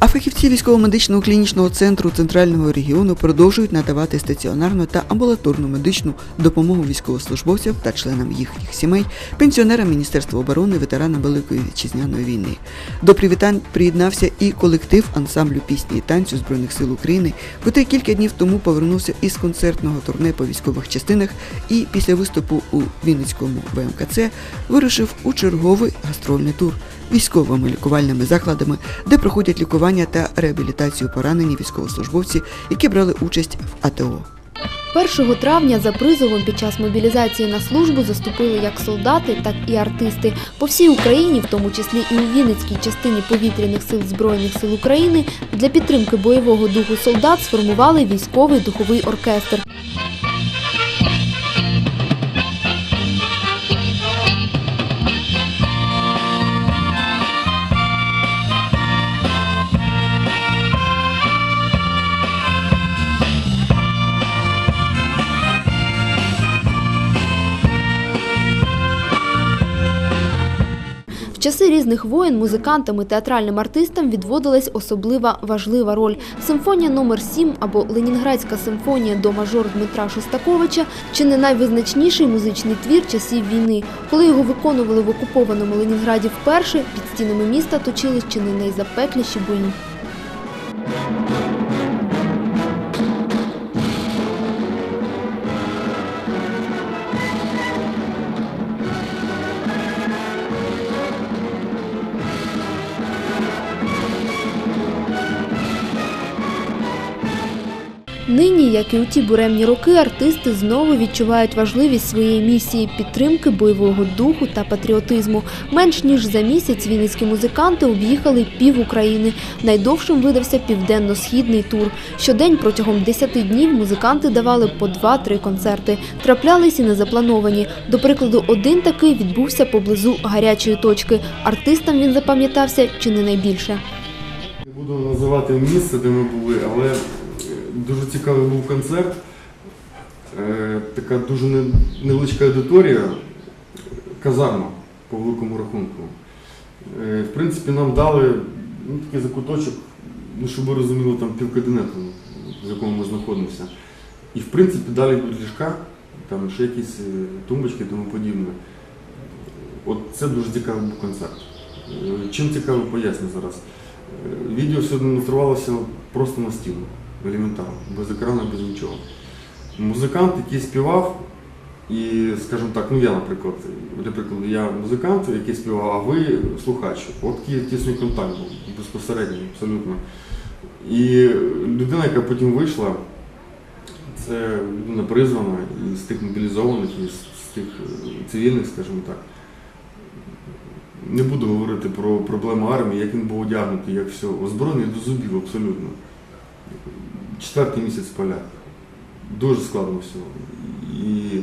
А фахівці військово-медичного клінічного центру центрального регіону продовжують надавати стаціонарну та амбулаторну медичну допомогу військовослужбовцям та членам їхніх сімей, пенсіонерам Міністерства оборони, ветеранам Великої вітчизняної війни. До привітань приєднався і колектив ансамблю пісні і танцю Збройних сил України, котрий кілька днів тому повернувся із концертного турне по військових частинах і після виступу у Вінницькому ВМКЦ вирушив у черговий гастрольний тур військовими лікувальними закладами, де проходять лікування та реабілітацію поранені військовослужбовці, які брали участь в АТО. 1 травня за призовом під час мобілізації на службу заступили як солдати, так і артисти. По всій Україні, в тому числі і у Вінницькій частині повітряних сил Збройних сил України, для підтримки бойового духу солдат сформували військовий духовий оркестр. Часи різних воєн музикантам і театральним артистам відводилась особлива важлива роль. Симфонія номер 7 або Ленінградська симфонія до мажор Дмитра Шостаковича чи не найвизначніший музичний твір часів війни. Коли його виконували в окупованому Ленінграді вперше, під стінами міста точились чи не найзапекліші бої. Нині, як і у ті буремні роки, артисти знову відчувають важливість своєї місії підтримки бойового духу та патріотизму. Менш ніж за місяць вінницькі музиканти об'їхали пів України. Найдовшим видався південно-східний тур. Щодень протягом 10 днів музиканти давали по 2-3 концерти. Траплялись і незаплановані. До прикладу, один такий відбувся поблизу гарячої точки. Артистам він запам'ятався чи не найбільше. Буду називати місце, де ми були, але дуже цікавий був концерт. Е, Така дуже невеличка аудиторія, казарма по великому рахунку. Е, В принципі, нам дали ну, такий закуточок, ну, щоб ви розуміли, там півкабінету, в якому ми знаходимося. І в принципі далі йдуть ліжка, там ще якісь е, тумбочки і тому подібне. От це дуже цікавий був концерт. Чим цікавий поясню зараз. Відео все демонструвалося просто на стіну, елементарно, без екрану, без нічого. Музикант, який співав, і, скажімо так, ну я, наприклад, для прикладу, я музикант, який співав, а ви слухач. От тісний контакт був, безпосередній, абсолютно. І людина, яка потім вийшла, це людина призвана і з тих мобілізованих, і з з тих е, цивільних, скажімо так. Не буду говорити про проблему армії, як він був одягнутий, як все. Озброєний до зубів абсолютно. Четвертий місяць поля. Дуже складно все. І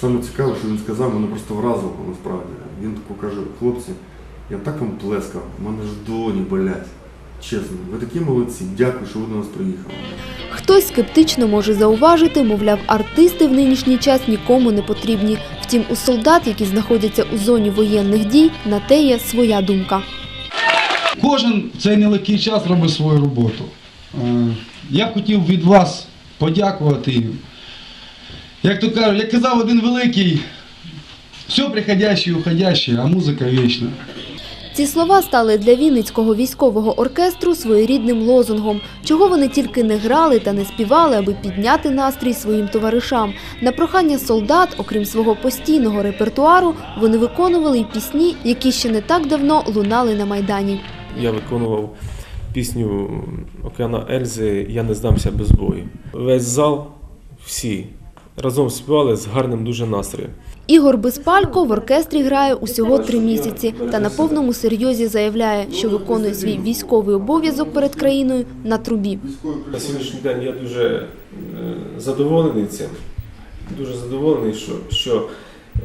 саме цікаве, що він сказав, мене просто вразило насправді. Він тако каже, хлопці, я так вам плескав, в мене ж долоні болять. Чесно, ви такі молодці, дякую, що ви до нас приїхали. Хтось скептично може зауважити, мовляв, артисти в нинішній час нікому не потрібні. Втім, у солдат, які знаходяться у зоні воєнних дій, на те є своя думка. Кожен в цей нелегкий час робить свою роботу. Я б хотів від вас подякувати їм. Як то кажуть, як казав один великий, все приходяще і уходяще, а музика вічна. Ці слова стали для Вінницького військового оркестру своєрідним лозунгом, чого вони тільки не грали та не співали, аби підняти настрій своїм товаришам. На прохання солдат, окрім свого постійного репертуару, вони виконували й пісні, які ще не так давно лунали на майдані. Я виконував пісню Океана Ельзи Я не здамся без бою. Весь зал, всі разом співали з гарним дуже настроєм. Ігор Безпалько в оркестрі грає усього три місяці та на повному серйозі заявляє, що виконує свій військовий обов'язок перед країною на трубі. На сьогоднішній день я дуже е, задоволений цим. Дуже задоволений, що, що е,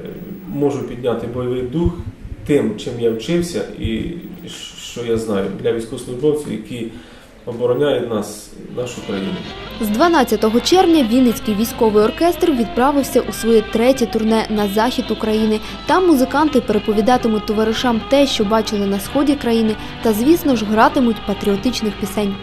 можу підняти бойовий дух тим, чим я вчився, і що я знаю для військовослужбовців, які обороняють нас, нашу країну. З 12 червня Вінницький військовий оркестр відправився у своє третє турне на захід України. Там музиканти переповідатимуть товаришам те, що бачили на сході країни, та, звісно ж, гратимуть патріотичних пісень.